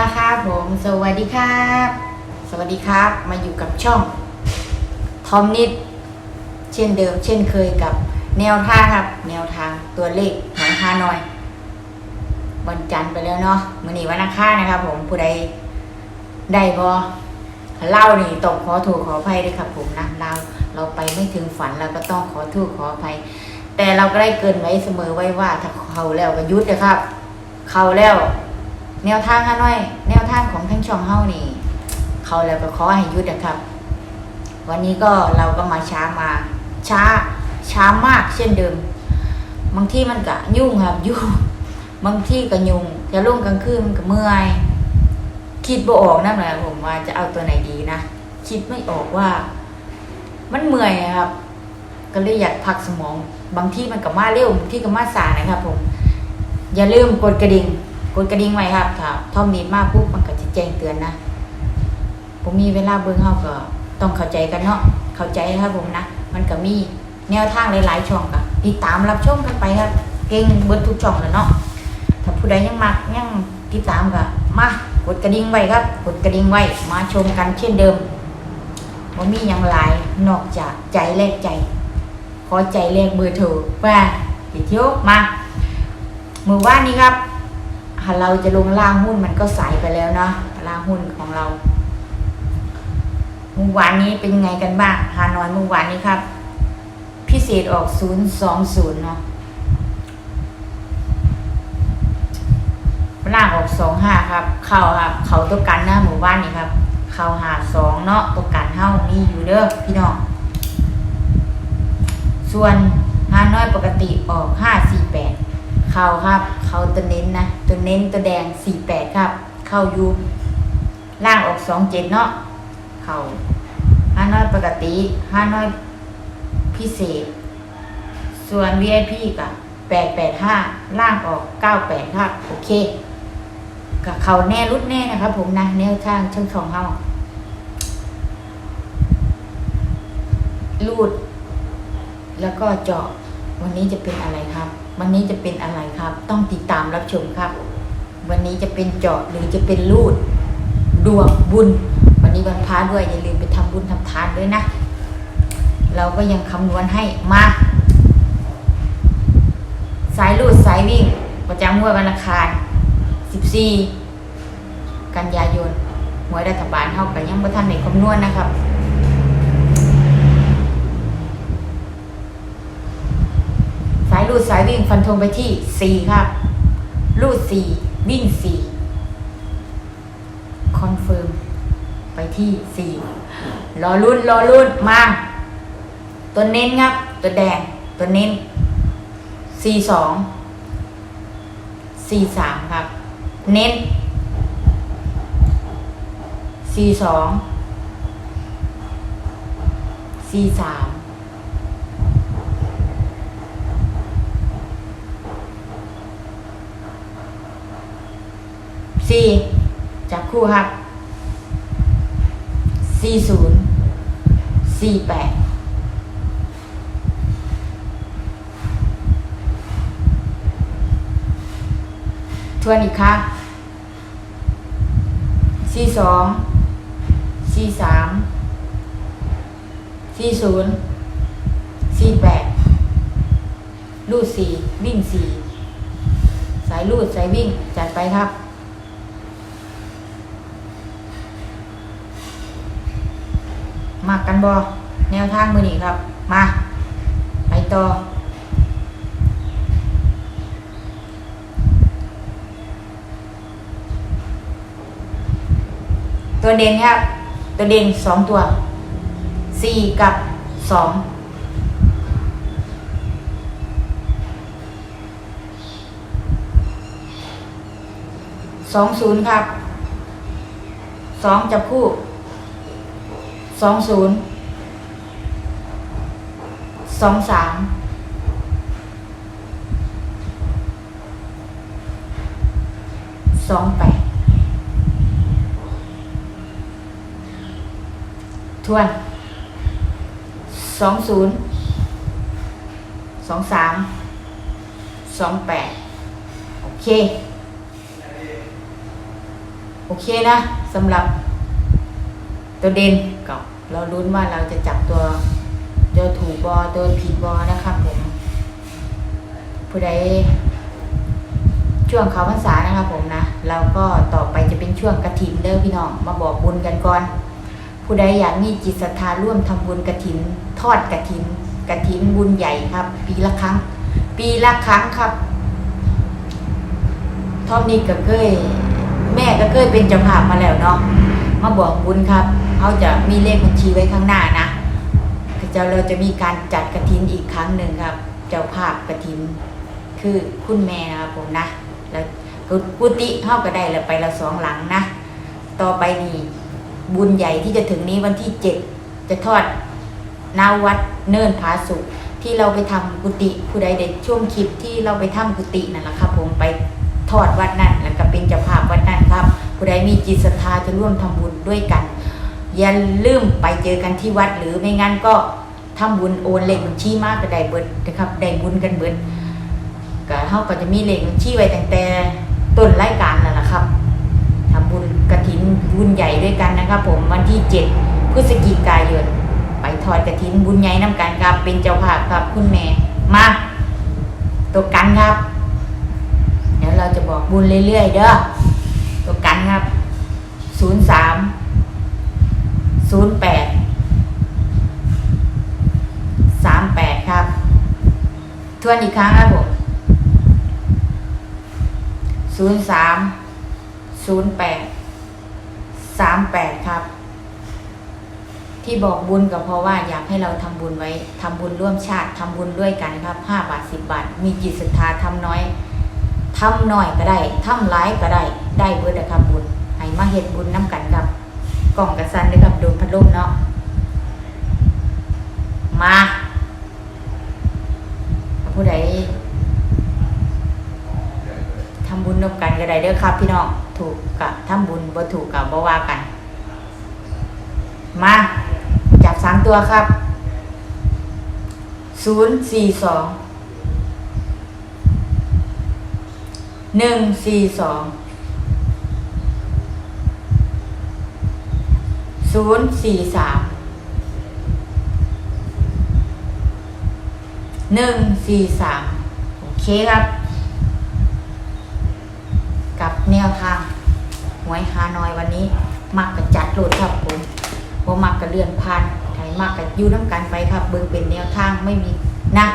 ละครับผม สวัสดีครับ สวัสดีครับ มาอยู่กับช่องทอมนิด เช่นเดิม เช่นเคยกับแนวทางครับ แนวทางตัวเลขหางฮานอยวันจันทร์ไปแล้วเนาะมื้อนี้วันอังคารนะครับ ผมผู้ใดได้บอเล่านี่ต้องขอโทษขออภัยด้วยครับ ผมนะเราเราไปไม่ถึงฝันเราก็ต้องขอโทษขออภัย แต่เราก็ได้เกินไว้เสมอไว้ว่าถ้าเขาแล้วก็ยุดนะครับ เขาแล้ว แนวทางฮานอย แนวทางของทั้งช่องเฮานี่ เขาแล้วก็ขอให้หยุดนะครับ วันนี้ก็เราก็มาช้ามา ช้า ช้ามากเช่นเดิม บางที่มันก็ยุ่งครับ ยุ่ง บางที่ก็ยุ่งจะลุ่งกลางคืนมันก็เมื่อย คิดบ่ออกนั่นแหละผมว่าจะเอาตัวไหนดีนะ คิดไม่ออกว่า มันเมื่อยครับ ก็เลยอยากพักสมอง บางที่มันก็มาเร็วบางที่ก็มาสายนะครับ ผม อย่าลืมกดกระดิ่ง ดกระดิ่งไว้ครับถ้าท่อมนิดมาปุ๊บมันก็จะแจ้งเตือนนะ ผมมีเวลาเบิ่งเฮาก็ต้องเข้าใจกันเนาะเข้าใจครับผมนะ มันก็มีแนวทางหลายๆช่องก็ติดตามรับชมกันไปครับ เก่งเบิดทุกช่องแล้วเนาะถ้าผู้ใดยังมักยังติดตามก็มากดกระดิ่งไว้ครับกดกระดิ่งไว้มาชมกันเช่นเดิมว่ามีอย่างหลายนอกจากใจแลกใจขอใจแลกเบอร์โทรว่าเที่ยวมามือว่านนี้ครับ หาเราจะลงล่างหุ้นมันก็สายไปแล้วเนาะล่างหุ้นของเราเมื่อวานนี้เป็นไงกันบ้างฮานอยเมื่อวานนี้ครับ พิเศษออก020เนาะล่างออกสองห้าครับ เข่าครับ เขาตัวกันหน้าหมู่บ้านนี่ครับ เข่าหาสองเนาะตัวกันเท่ามีอยู่เด้อพี่น้อง ส่วนฮานอยปกติออกห้าสี่แปด เข่าครับ เข่าตัวเน้นนะ ตัวเน้นตัวแดงสี่แปดครับ เข้าอยู่ล่างออกสองเจ็ดเนาะ เข่าฮาน้อยปกติฮาน้อยพิเศษ ส่วน VIP กับแปดแปดห้าล่างออกเก้าแปดครับโอเคกับเขาแน่รุดแน่นะครับผมนะแนวทางช่างของเฮาลูด แล้วก็เจาะวันนี้จะเป็นอะไรครับ วันนี้จะเป็นอะไรครับ ต้องติดตามรับชมครับ วันนี้จะเป็นเจาะหรือจะเป็นลูดดวงบุญ วันนี้วันพระด้วยอย่าลืมไปทำบุญทำทานด้วยนะ เราก็ยังคำนวณให้มาสายลูดสายวิ่งประจำงวดวันอังคาร14 กันยายนหวยรัฐบาลเท่ากับยังบ่ทันในคำนวณนะครับ ลูดสายวิ่งฟันธงไปที่4ครับลูด4วิ่ง4คอนเฟิร์มไปที่4รอรุ่นรอรุ่นมา ตัวเน้นครับ ตัวแดงตัวเน้นสี่สองสี่สามครับ เน้นสี่สองสี่สาม สี่จับคู่ครับสี่ศูนย์สี่แปดทวนอีกครั้งสี่สองสี่สามสี่ศูนย์สี่แปดลูดสี่วิ่งสี่สายลูดสายวิ่งจัดไปครับ มากันบอแนวทางมือนี้ครับ มา ไปต่อ ตัวเด่นครับ ตัวเด่นสองตัวสี่กับสองสองศูนย์ครับสองจับคู่ สองศูนย์สองสามสองแปดทวนสองศูนย์สองสามสองแปดโอเค โอเคนะสำหรับ ตัวเด่นก็เราลุ้นว่าเราจะจับตัวตัวถูกบอตัวผิดบอนะครับผมผู้ใดช่วงเขาพรรษานะครับผมนะเราก็ต่อไปจะเป็นช่วงกระถินเด้อพี่น้องมาบอกบุญกันก่อน ผู้ใดอยากมีจิตศรัทธาร่วมทำบุญกระถิน ทอดกระถินกระถินบุญใหญ่ครับ ปีละครั้ง ปีละครั้งครับทอบนี้ก็เคย แม่ก็เคยเป็นเจ้าภาพมาแล้วเนาะมาบอกบุญครับ เขาจะมีเลขบัญชีไว้ข้างหน้านะเจ้าเราจะมีการจัดกระถินอีกครั้งหนึ่งครับ เจ้าภาพกระถิน คือคุณแม่นะครับผมนะ แล้วกุฏิเข้าก็ได้แล้วไปละสองหลังนะ ต่อไปนี่บุญใหญ่ที่จะถึงนี้วันที่เจ็ดจะทอดนาวัดเนินผาสุกที่เราไปทำกุฏิผู้ใดเด็ดช่วงคลิปที่เราไปทำกุฏินั่นแหละครับผมไปทอดวัดนั่นแล้วก็เป็นเจ้าภาพวัดนั่นครับ ผู้ใดมีจิตศรัทธาจะร่วมทำบุญด้วยกัน อย่าลืมไปเจอกันที่วัดหรือไม่งั้นก็ทำบุญโอนเลขบัญชีมากก็ได้เบิดนะครับได้บุญกันเบิดก็เฮาก็จะมีเลขบัญชีไว้ตั้งแต่ต้นรายการนั่นแหละครับทำบุญกระถินบุญใหญ่ด้วยกันนะครับ ผมวันที่เจ็ดพฤศจิกายนไปทอดกระถินบุญใหญ่น้ำกันครับเป็นเจ้าภาพครับคุณแม่มาตัวกันครับ เดี๋ยวเราจะบอกบุญเรื่อยๆเด้อตัวกันครับศูนย์สาม ศูนย์แปดสามแปดครับ ทวนอีกครั้งครับผมศูนย์สามศูนย์แปดสามแปดครับ ที่บอกบุญก็เพราะว่าอยากให้เราทำบุญไว้ทำบุญร่วมชาติทำบุญด้วยกันครับห้าบาทสิบบาท มีจิตศรัทธาทำน้อยทำน้อยก็ได้ทำร้ายก็ได้ ได้เบิดนะครับบุญให้มาเฮ็ดบุญน้ำกันครับ กล่องกระสันด้วยกับโดมพัดลมเนาะ มาผู้ใดทำบุญนบกันก็ได้เด้อครับ พี่น้องถูกกับทำบุญบ่ถูกกับบ่ว่ากัน มาจับสามตัวครับศูนย์สี่สองหนึ่งสี่สอง ศูนย์สี่สามหนึ่งสี่สามโอเคครับ กับแนวทางหวยฮานอยวันนี้ มักกระจัดโหลดครับผมบ่มักกระเลื่อนผ่านไทยมักกระยูน้ำกันไปครับ เบิ่งเป็นแนวทางไม่มีนะ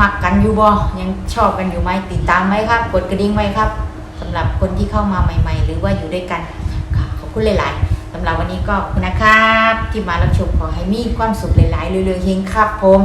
มักกันอยู่บ่ยังชอบกันอยู่ไหมติดตามไว้ครับ กดกระดิ่งไว้ครับสำหรับคนที่เข้ามาใหม่ ๆ หรือว่าอยู่ด้วยกันขอบคุณหลาย ๆ สำหรับวันนี้ก็ขอบคุณนะครับ ที่มารับชมขอให้มีความสุขหลายๆเรื่อยๆเฮงครับผม